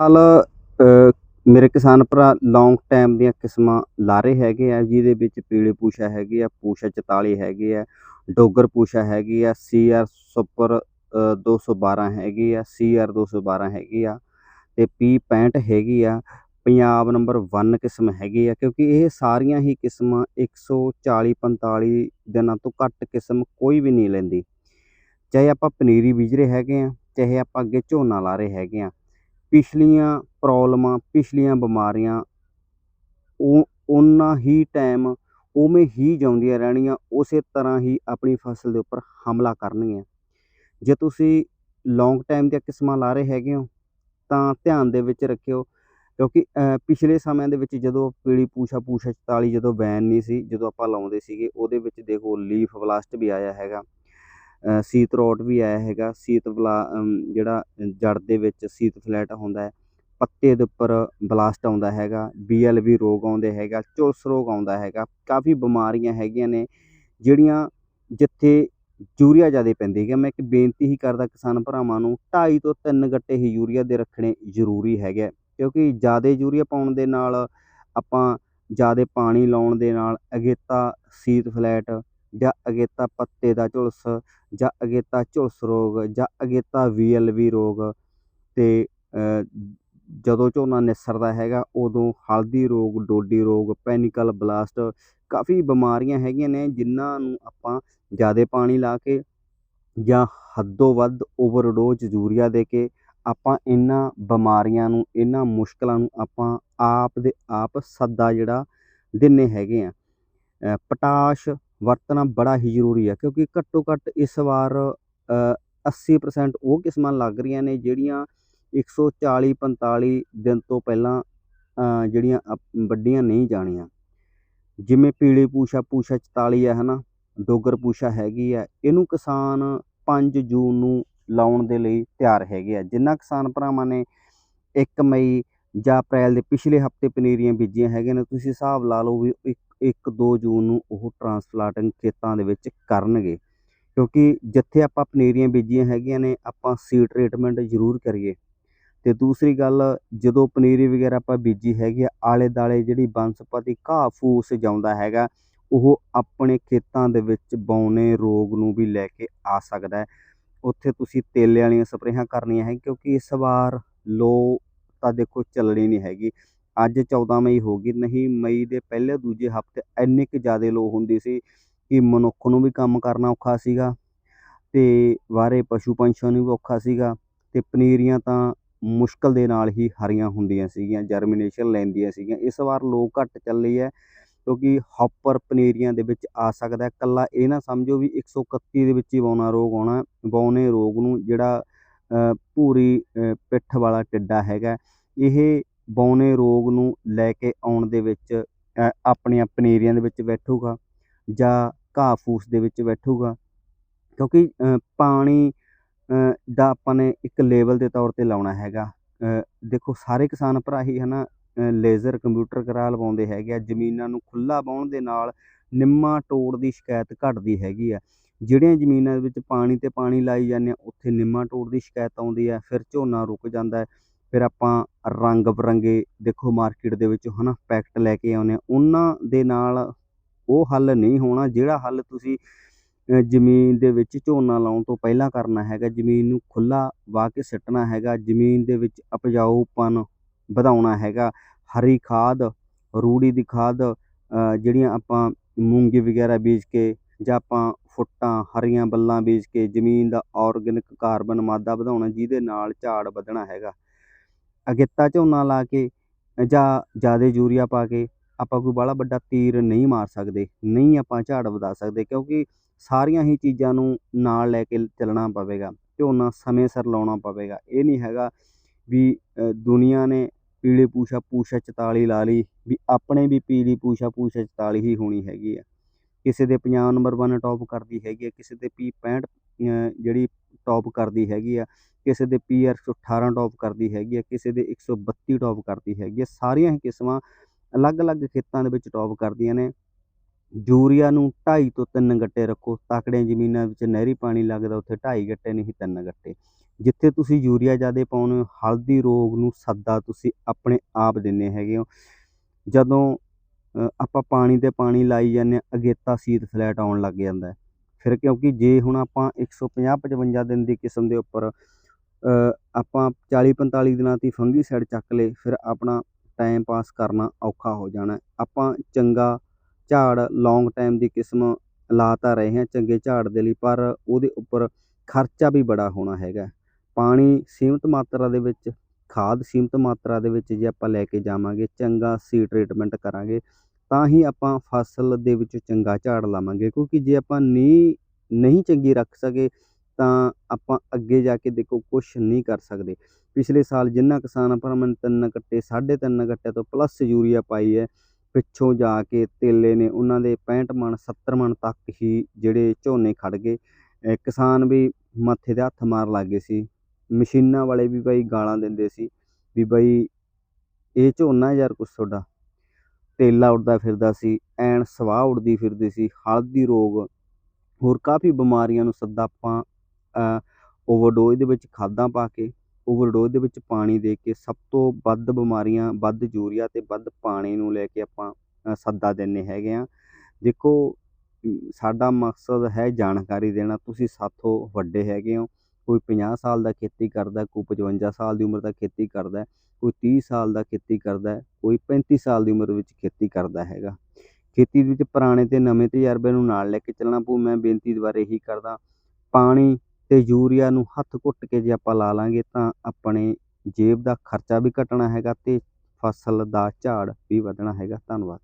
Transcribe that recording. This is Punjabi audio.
ਹਾਲ ਮੇਰੇ ਕਿਸਾਨ ਭਰਾ ਲੌਂਗ ਟਾਈਮ ਦੀਆਂ ਕਿਸਮਾਂ ਲਾ ਰਹੇ ਹੈਗੇ ਆ, ਜਿਹਦੇ ਵਿੱਚ ਪੀਲੇ ਪੂਸ਼ਾ ਹੈਗੇ ਆ ਪੂਸ਼ਾ 44 ਹੈਗੇ ਆ, ਡੋਗਰ ਪੂਸ਼ਾ ਹੈਗੀ ਆ ਸੀ ਆਰ ਸੁਪਰ 212 ਹੈਗੀ ਆ ਸੀ ਆਰ 212 ਹੈਗੀ ਆ ਤੇ ਪੀ 65 ਹੈਗੀ ਆ, ਪੰਜਾਬ ਨੰਬਰ 1 ਕਿਸਮ ਹੈਗੀ ਆ, ਕਿਉਂਕਿ ਇਹ ਸਾਰੀਆਂ ਹੀ ਕਿਸਮਾਂ 140 45 ਦਿਨਾਂ ਤੋਂ ਘੱਟ ਕਿਸਮ ਕੋਈ ਵੀ ਨਹੀਂ ਲੈਂਦੀ। ਚਾਹੇ ਆਪਾਂ ਪਨੀਰੀ ਬੀਜ ਰਹੇ ਹੈਗੇ ਆ, ਚਾਹੇ ਆਪਾਂ ਅੱਗੇ ਝੋਨਾ ਲਾ ਰਹੇ ਹੈਗੇ ਆ ਪਿਛਲੀਆਂ ਪ੍ਰੋਬਲਮਾਂ, ਪਿਛਲੀਆਂ ਬਿਮਾਰੀਆਂ, ਉਹ, ਓਨਾ ਹੀ ਟਾਈਮ ਉਵੇਂ ਹੀ ਜਿਉਂਦੀਆਂ ਰਹਿਣੀਆਂ, ਉਸੇ ਤਰ੍ਹਾਂ ਹੀ ਆਪਣੀ ਫਸਲ ਦੇ ਉੱਪਰ ਹਮਲਾ ਕਰਨਗੀਆਂ। ਜੇ ਤੁਸੀਂ ਲੌਂਗ ਟਾਈਮ ਦੀਆਂ ਕਿਸਮਾਂ ਲਾ ਰਹੇ ਹੈਗੇ ਹੋ, ਤਾਂ ਧਿਆਨ ਦੇ ਵਿੱਚ ਰੱਖਿਓ, ਕਿਉਂਕਿ ਪਿਛਲੇ ਸਮਿਆਂ ਦੇ ਵਿੱਚ ਜਦੋਂ ਪੀਲੀ ਪੂਛਾ ਪੂਛਾ 44 ਜਦੋਂ ਬੈਨ ਨਹੀਂ ਸੀ, ਜਦੋਂ ਆਪਾਂ ਲਾਉਂਦੇ ਸੀਗੇ, ਉਹਦੇ ਵਿੱਚ ਦੇਖੋ ਲੀਫ ਬਲਾਸਟ ਵੀ ਆਇਆ ਹੈਗਾ। ਸੀਤ ਰੋਟ ਵੀ ਆਇਆ ਹੈਗਾ, ਸੀਤ ਬਲਾ ਜਿਹੜਾ ਜੜ ਦੇ ਵਿੱਚ ਸੀਤ ਫਲੈਟ ਹੁੰਦਾ ਪੱਤੇ ਦੇ ਉੱਪਰ ਬਲਾਸਟ ਆਉਂਦਾ ਹੈਗਾ ਬੀਐਲਵੀ ਰੋਗ ਆਉਂਦੇ ਹੈਗਾ ਚੁਲਸ ਰੋਗ ਆਉਂਦਾ ਹੈਗਾ, ਕਾਫੀ ਬਿਮਾਰੀਆਂ ਹੈਗੀਆਂ ਨੇ, ਜਿਹੜੀਆਂ ਜਿੱਥੇ ਯੂਰੀਆ ਜ਼ਿਆਦਾ ਪੈਂਦੀ ਹੈਗਾ। ਮੈਂ ਇੱਕ ਬੇਨਤੀ ਹੀ ਕਰਦਾ ਕਿਸਾਨ ਭਰਾਵਾਂ ਨੂੰ 2.5 ਤੋਂ 3 ਗੱਟੇ ਹੀ ਯੂਰੀਆ ਦੇ ਰੱਖਣੇ ਜ਼ਰੂਰੀ ਹੈਗੇ, ਕਿਉਂਕਿ ਜ਼ਿਆਦਾ ਯੂਰੀਆ ਪਾਉਣ ਦੇ ਨਾਲ ਆਪਾਂ ਜ਼ਿਆਦਾ ਪਾਣੀ ਲਾਉਣ ਦੇ ਨਾਲ ਅਗੇਤਾ ਸੀਤ ਫਲੈਟ ਜਾਂ ਅਗੇਤਾ ਪੱਤੇ ਦਾ ਝੁਲਸ, ਜਾਂ ਅਗੇਤਾ ਝੁਲਸ ਰੋਗ, ਜਾਂ ਅਗੇਤਾ ਵੀਐਲਵੀ ਰੋਗ ਅਤੇ ਜਦੋਂ ਝੋਨਾ ਨਿਸਰਦਾ ਹੈਗਾ, ਉਦੋਂ ਹਲਦੀ ਰੋਗ, ਡੋਡੀ ਰੋਗ, ਪੈਨੀਕਲ ਬਲਾਸਟ ਕਾਫੀ ਬਿਮਾਰੀਆਂ ਹੈਗੀਆਂ ਨੇ ਜਿਨ੍ਹਾਂ ਨੂੰ ਆਪਾਂ ਜ਼ਿਆਦਾ ਪਾਣੀ ਲਾ ਕੇ ਜਾਂ ਹੱਦੋਂ ਵੱਧ ਓਵਰਡੋਜ਼ ਯੂਰੀਆ ਦੇ ਕੇ ਆਪਾਂ ਇਹਨਾਂ ਬਿਮਾਰੀਆਂ ਨੂੰ, ਇਹਨਾਂ ਮੁਸ਼ਕਲਾਂ ਨੂੰ ਆਪਾਂ ਆਪ ਦੇ ਆਪ ਸੱਦਾ ਜਿਹੜਾ ਦਿੰਨੇ ਹੈਗੇ ਆ। ਪਟਾਸ਼ ਵਰਤਣਾ ਬੜਾ ਹੀ ਜ਼ਰੂਰੀ ਹੈ, ਕਿਉਂਕਿ ਘੱਟੋ ਘੱਟ ਇਸ ਵਾਰ 80% ਉਹ ਕਿਸਮਾਂ ਲੱਗ ਰਹੀਆਂ ਨੇ ਜਿਹੜੀਆਂ 140 45 ਦਿਨ ਤੋਂ ਪਹਿਲਾਂ ਜਿਹੜੀਆਂ ਵੱਡੀਆਂ ਨਹੀਂ ਜਾਣੀਆਂ। ਜਿਵੇਂ ਪੀਲੀ ਪੂਸ਼ਾ ਪੂਸ਼ਾ 44 ਹੈ, ਹਨਾ? ਡੋਗਰ ਪੂਸ਼ਾ ਹੈਗੀ ਹੈ। ਇਹਨੂੰ ਕਿਸਾਨ 5 ਜੂਨ ਨੂੰ ਲਾਉਣ ਦੇ ਲਈ ਤਿਆਰ ਹੈਗੇ ਆ। ਜਿੰਨਾ ਕਿਸਾਨ ਭਰਾਵਾਂ ਨੇ 1 ਮਈ ਜਾਂ ਅਪ੍ਰੈਲ ਦੇ ਪਿਛਲੇ ਹਫ਼ਤੇ ਪਨੀਰੀਆਂ ਬੀਜੀਆਂ ਹੈਗੀਆਂ ਨੇ, ਤੁਸੀਂ ਹਿਸਾਬ ਲਾ ਲਓ ਵੀ ਇੱਕ 2 ਜੂਨ ਨੂੰ ਉਹ ਟਰਾਂਸਪਲਾਂਟਿੰਗ ਖੇਤਾਂ ਦੇ ਵਿੱਚ ਕਰਨਗੇ। ਕਿਉਂਕਿ ਜਿੱਥੇ ਆਪਾਂ ਪਨੀਰੀਆਂ ਬੀਜੀਆਂ ਹੈਗੀਆਂ ਨੇ, ਆਪਾਂ ਸੀਡ ਟ੍ਰੀਟਮੈਂਟ ਜ਼ਰੂਰ ਕਰੀਏ। ਤੇ ਦੂਸਰੀ ਗੱਲ, ਜਦੋਂ ਪਨੀਰੀ ਵਗੈਰਾ ਆਪਾਂ ਬੀਜੀ ਹੈਗੀ ਆ ਆਲੇ ਦਾਲੇ ਜਿਹੜੀ ਬਨਸਪਤੀ ਘਾਹ ਫੂਸ ਜਾਉਂਦਾ ਹੈਗਾ, ਉਹ ਆਪਣੇ ਖੇਤਾਂ ਦੇ ਵਿੱਚ ਬੌਨੇ ਰੋਗ ਨੂੰ ਵੀ ਲੈ ਕੇ ਆ ਸਕਦਾ ਹੈ। ਉੱਥੇ ਤੁਸੀਂ ਤੇਲੇ ਵਾਲੀਆਂ ਸਪਰੇਹਾਂ ਕਰਨੀਆਂ ਹੈ ਕਿਉਂਕਿ ਇਸ ਵਾਰ ਲੋ ਤਾਂ ਦੇਖੋ ਚੱਲਣੀ ਨਹੀਂ ਹੈਗੀ। ਅੱਜ 14 ਮਈ ਹੋ ਗਈ, ਨਹੀਂ ਮਈ ਦੇ ਪਹਿਲੇ ਦੂਜੇ ਹਫ਼ਤੇ ਇੰਨੇ ਕੁ ਜ਼ਿਆਦਾ ਲੋ ਹੁੰਦੀ ਸੀ ਕਿ ਮਨੁੱਖ ਨੂੰ ਵੀ ਕੰਮ ਕਰਨਾ ਔਖਾ ਸੀਗਾ ਤੇ ਵਾਰੇ ਪਸ਼ੂ ਪੰਛੀਆਂ ਨੂੰ ਵੀ ਔਖਾ ਸੀਗਾ ਤੇ ਪਨੀਰੀਆਂ ਤਾਂ ਮੁਸ਼ਕਲ ਦੇ ਨਾਲ ਹੀ ਹਰੀਆਂ ਹੁੰਦੀਆਂ ਸੀਗੀਆਂ ਜਰਮੀਨੇਸ਼ਨ ਲੈਂਦੀਆਂ ਸੀਗੀਆਂ। ਇਸ ਵਾਰ ਲੋਕ ਘੱਟ ਚੱਲੀ ਹੈ ਕਿਉਂਕਿ ਹੌਪਰ ਪਨੀਰੀਆਂ ਦੇ ਵਿੱਚ ਆ ਸਕਦਾ ਕੱਲਾ ਇਹ ਨਾ ਸਮਝੋ ਵੀ 131 ਦੇ ਵਿੱਚ ਹੀ ਬੌਨਾ ਰੋਗ ਆਉਣਾ ਬੌਨੇ ਰੋਗ ਨੂੰ ਜਿਹੜਾ ਭੂਰੀ ਪਿੱਠ ਵਾਲਾ ਟਿੱਡਾ ਹੈਗਾ। ਇਹ ਬੌਨੇ ਰੋਗ ਨੂੰ ਲੈ ਕੇ ਆਉਣ ਦੇ ਵਿੱਚ ਆਪਣੀਆਂ ਪਨੀਰੀਆਂ ਦੇ ਵਿੱਚ ਬੈਠੂਗਾ ਜਾਂ ਘਾਹ ਫੂਸ ਦੇ ਵਿੱਚ ਬੈਠੂਗਾ। ਕਿਉਂਕਿ ਪਾਣੀ ਦਾ ਆਪਾਂ ਨੇ ਇੱਕ ਲੇਵਲ ਦੇ ਤੌਰ 'ਤੇ ਲਾਉਣਾ ਹੈਗਾ। ਦੇਖੋ, ਸਾਰੇ ਕਿਸਾਨ ਭਰਾ ਹੀ ਹੈ ਨਾ ਲੇਜ਼ਰ ਕੰਪਿਊਟਰ ਕਰਾ ਲਵਾਉਂਦੇ ਹੈਗੇ ਆ। ਜ਼ਮੀਨਾਂ ਨੂੰ ਖੁੱਲ੍ਹਾ ਵਾਹੁਣ ਦੇ ਨਾਲ ਨਿੰਮਾ ਟੋੜ ਦੀ ਸ਼ਿਕਾਇਤ ਘਟਦੀ ਹੈਗੀ ਆ। ਜਿਹੜੀਆਂ ਜ਼ਮੀਨਾਂ ਦੇ ਵਿੱਚ ਪਾਣੀ 'ਤੇ ਪਾਣੀ ਲਾਈ ਜਾਂਦੇ ਆ, ਉੱਥੇ ਨਿੰਮਾ ਟੋੜ ਦੀ ਸ਼ਿਕਾਇਤ ਆਉਂਦੀ ਹੈ ਫਿਰ ਝੋਨਾ ਰੁਕ ਜਾਂਦਾ ਫਿਰ ਆਪਾਂ ਰੰਗ ਬਰੰਗੇ ਦੇਖੋ ਮਾਰਕੀਟ ਦੇ ਵਿੱਚ ਹੈ ਨਾ ਪੈਕਟ ਲੈ ਕੇ ਆਉਂਦੇ ਉਹਨਾਂ ਦੇ ਨਾਲ ਉਹ ਹੱਲ ਨਹੀਂ ਹੋਣਾ, ਜਿਹੜਾ ਹੱਲ ਤੁਸੀਂ ਜ਼ਮੀਨ ਦੇ ਵਿੱਚ ਝੋਨਾ ਲਾਉਣ ਤੋਂ ਪਹਿਲਾਂ ਕਰਨਾ ਹੈਗਾ, ਜ਼ਮੀਨ ਨੂੰ ਖੁੱਲ੍ਹਾ ਵਾਹ ਕੇ ਸਿੱਟਣਾ ਹੈਗਾ, ਜ਼ਮੀਨ ਦੇ ਵਿੱਚ ਉਪਜਾਊਪਨ ਵਧਾਉਣਾ ਹੈਗਾ। ਹਰੀ ਖਾਦ, ਰੂੜੀ ਦੀ ਖਾਦ ਜਿਹੜੀਆਂ ਆਪਾਂ ਮੂੰਗੀ ਵਗੈਰਾ ਬੀਜ ਕੇ ਜਾਂ ਆਪਾਂ ਫੁੱਟਾਂ, ਹਰੀਆਂ ਬੱਲਾਂ ਬੀਜ ਕੇ ਜ਼ਮੀਨ ਦਾ ਆਰਗੈਨਿਕ ਕਾਰਬਨ ਮਾਦਾ ਵਧਾਉਣਾ, ਜਿਹਦੇ ਨਾਲ ਝਾੜ ਵਧਣਾ ਹੈਗਾ। ਅਗੇਤਾ ਝੋਨਾ ਲਾ ਕੇ ਜਾਂ ਜ਼ਿਆਦਾ ਯੂਰੀਆ ਪਾ ਕੇ ਆਪਾਂ ਕੋਈ ਬਾਹਲਾ ਵੱਡਾ ਤੀਰ ਨਹੀਂ ਮਾਰ ਸਕਦੇ, ਨਹੀਂ ਆਪਾਂ ਝਾੜ ਵਧਾ ਸਕਦੇ, ਕਿਉਂਕਿ ਸਾਰੀਆਂ ਹੀ ਚੀਜ਼ਾਂ ਨੂੰ ਨਾਲ ਲੈ ਕੇ ਚੱਲਣਾ ਪਵੇਗਾ। ਝੋਨਾ ਸਮੇਂ ਸਿਰ ਲਾਉਣਾ ਪਵੇਗਾ। ਇਹ ਨਹੀਂ ਹੈਗਾ ਵੀ ਦੁਨੀਆ ਨੇ ਪੀਲੀ ਪੂਛਾ ਪੂਛਾ 44 ਲਾ ਲਈ, ਵੀ ਆਪਣੇ ਵੀ ਪੀਲੀ ਪੂਛਾ ਪੂਛਾ 44 ਹੀ ਹੋਣੀ ਹੈਗੀ ਆ। ਕਿਸੇ ਦੇ 50 ਨੰਬਰ 1 ਟੌਪ ਕਰਦੀ ਹੈਗੀ ਆ, ਕਿਸੇ ਦੇ ਪੀ 65 ਜਿਹੜੀ ਟੌਪ ਕਰਦੀ ਹੈਗੀ ਆ, ਕਿਸੇ ਦੇ ਪੀ ਆਰ 118 ਟੌਪ ਕਰਦੀ ਹੈਗੀ ਆ, ਕਿਸੇ ਦੇ 132 ਟੌਪ ਕਰਦੀ ਹੈਗੀ ਆ, ਸਾਰੀਆਂ ਹੀ ਕਿਸਮਾਂ ਅਲੱਗ-ਅਲੱਗ ਖੇਤਾਂ ਦੇ ਵਿੱਚ ਟੌਪ ਕਰਦੀਆਂ ਨੇ। ਯੂਰੀਆ ਨੂੰ 2.5 ਤੋਂ 3 ਗੱਟੇ ਰੱਖੋ, ਤਾਕੜੀਆਂ ਜ਼ਮੀਨਾਂ ਵਿੱਚ ਨਹਿਰੀ ਪਾਣੀ ਲੱਗਦਾ ਉੱਥੇ 2.5 ਗੱਟੇ ਨਹੀਂ 3 ਗੱਟੇ। ਜਿੱਥੇ ਤੁਸੀਂ ਯੂਰੀਆ ਜ਼ਿਆਦਾ ਪਾਉਂਦੇ ਹੋ ਹਲਦੀ ਰੋਗ ਨੂੰ ਸੱਦਾ ਤੁਸੀਂ ਆਪਣੇ ਆਪ ਦਿੰਦੇ ਹੈਗੇ ਹੋ। ਜਦੋਂ ਆਪਾਂ ਪਾਣੀ ਤੇ ਪਾਣੀ ਲਾਈ ਜਾਂਦੇ ਹਾਂ, ਅਗੇਤਾ ਸੀਤ ਫਲੈਟ ਆਉਣ ਲੱਗ ਜਾਂਦਾ ਫਿਰ ਕਿਉਂਕਿ ਜੇ ਹੁਣ ਆਪਾਂ 150 55 ਦਿਨ ਦੀ ਕਿਸਮ ਦੇ ਉੱਪਰ ਆਪਾਂ 40 45 ਦਿਨਾਂ ਦੀ ਫੰਗੀਸਾਈਡ ਚੱਕ ਲੇ ਫਿਰ ਆਪਣਾ ਟਾਈਮ ਪਾਸ ਕਰਨਾ ਔਖਾ ਹੋ ਜਾਣਾ ਆਪਾਂ ਚੰਗਾ ਝਾੜ ਲੌਂਗ ਟਾਈਮ ਦੀ ਕਿਸਮ ਲਾ ਤਾਂ ਰਹੇ ਹਾਂ ਚੰਗੇ ਝਾੜ ਦੇ ਲਈ, ਪਰ ਉਹਦੇ ਉੱਪਰ ਖਰਚਾ ਵੀ ਬੜਾ ਹੋਣਾ ਹੈਗਾ ਪਾਣੀ ਸੀਮਿਤ ਮਾਤਰਾ ਦੇ ਵਿੱਚ, ਖਾਦ ਸੀਮਤ ਮਾਤਰਾ ਦੇ ਵਿੱਚ ਜੇ ਆਪਾਂ ਲੈ ਕੇ ਜਾਵਾਂਗੇ, ਚੰਗਾ ਸੀ ਟ੍ਰੀਟਮੈਂਟ ਕਰਾਂਗੇ, ਤਾਂ ਹੀ ਆਪਾਂ ਫਸਲ ਦੇ ਵਿੱਚ ਚੰਗਾ ਝਾੜ ਲਾਵਾਂਗੇ, ਕਿਉਂਕਿ ਜੇ ਆਪਾਂ ਨੀ, ਨਹੀਂ ਚੰਗੀ ਰੱਖ ਸਕੇ, ਤਾਂ ਆਪਾਂ ਅੱਗੇ ਜਾ ਕੇ ਦੇਖੋ ਕੁਝ ਨਹੀਂ ਕਰ ਸਕਦੇ। ਪਿਛਲੇ ਸਾਲ ਜਿੰਨਾ ਕਿਸਾਨ ਭਰਾਵਾਂ ਨੇ ਤਿੰਨ ਕੱਟੇ ਸਾਢੇ ਤਿੰਨ ਕੱਟੇ ਤੋਂ ਪਲੱਸ ਯੂਰੀਆ ਪਾਈ ਹੈ ਪਿੱਛੋਂ ਜਾ ਕੇ ਤੇਲੇ ਨੇ ਉਹਨਾਂ ਦੇ 65 ਮਣ 70 ਮਣ ਤੱਕ ਹੀ ਜਿਹੜੇ ਝੋਨੇ ਖੜ ਗਏ। ਕਿਸਾਨ ਵੀ ਮੱਥੇ ਤੇ ਹੱਥ ਮਾਰ ਗਏ ਸੀ। ਮਸ਼ੀਨਾਂ ਵਾਲੇ ਵੀ ਬਾਈ ਗਾਲਾਂ ਦਿੰਦੇ ਸੀ ਵੀ ਬਾਈ ਇਹ ਝੋਨਾ ਯਾਰ ਕੁਛ ਤੁਹਾਡਾ। ਤੇਲਾ ਉੱਡਦਾ ਫਿਰਦਾ ਸੀ, ਐਨ ਸਵਾਹ ਉੱਡਦੀ ਫਿਰਦੀ ਸੀ, ਹਲਦੀ ਰੋਗ। ਹੋਰ ਕਾਫੀ ਬਿਮਾਰੀਆਂ ਨੂੰ ਸੱਦਾ ਆਪਾਂ ਓਵਰਡੋਜ਼ ਦੇ ਵਿੱਚ ਖਾਦਾਂ ਪਾ ਕੇ ਓਵਰਡੋਜ਼ ਦੇ ਵਿੱਚ ਪਾਣੀ ਦੇ ਕੇ ਸਭ ਤੋਂ ਵੱਧ ਬਿਮਾਰੀਆਂ, ਵੱਧ ਯੂਰੀਆ ਤੇ ਵੱਧ ਪਾਣੀ ਨੂੰ ਲੈ ਕੇ ਆਪਾਂ ਸੱਦਾ ਦਿੰਦੇ ਹੈਗੇ ਆ। ਦੇਖੋ ਸਾਡਾ ਮਕਸਦ ਹੈ ਜਾਣਕਾਰੀ ਦੇਣਾ। ਤੁਸੀਂ ਸਾਥੋਂ ਵੱਡੇ ਹੈਗੇ ਹੋ। ਕੋਈ 50 ਸਾਲ ਦਾ ਖੇਤੀ ਕਰਦਾ, ਕੋਈ 55 ਸਾਲ ਦੀ ਉਮਰ ਦਾ ਖੇਤੀ ਕਰਦਾ, ਕੋਈ 30 ਸਾਲ ਦਾ ਖੇਤੀ ਕਰਦਾ, ਕੋਈ 35 ਸਾਲ ਦੀ ਉਮਰ ਵਿੱਚ ਖੇਤੀ ਕਰਦਾ ਹੈਗਾ। ਖੇਤੀ ਦੇ ਵਿੱਚ ਪੁਰਾਣੇ ਤੇ ਨਵੇਂ ਤਜਰਬੇ ਨੂੰ ਨਾਲ ਲੈ ਕੇ ਚੱਲਣਾ ਪਊ। ਮੈਂ ਬੇਨਤੀ ਦੁਬਾਰਾ ਇਹੀ ਕਰਦਾ, ਪਾਣੀ ਤੇ ਯੂਰੀਆ ਨੂੰ ਹੱਥ ਘੁੱਟ ਕੇ ਜੇ ਆਪਾਂ ਲਾ ਲਾਂਗੇ ਤਾਂ ਆਪਣੇ ਜੇਬ ਦਾ ਖਰਚਾ ਵੀ ਘਟਣਾ ਹੈਗਾ ਤੇ ਫਸਲ ਦਾ ਝਾੜ ਵੀ ਵਧਣਾ ਹੈਗਾ। ਧੰਨਵਾਦ।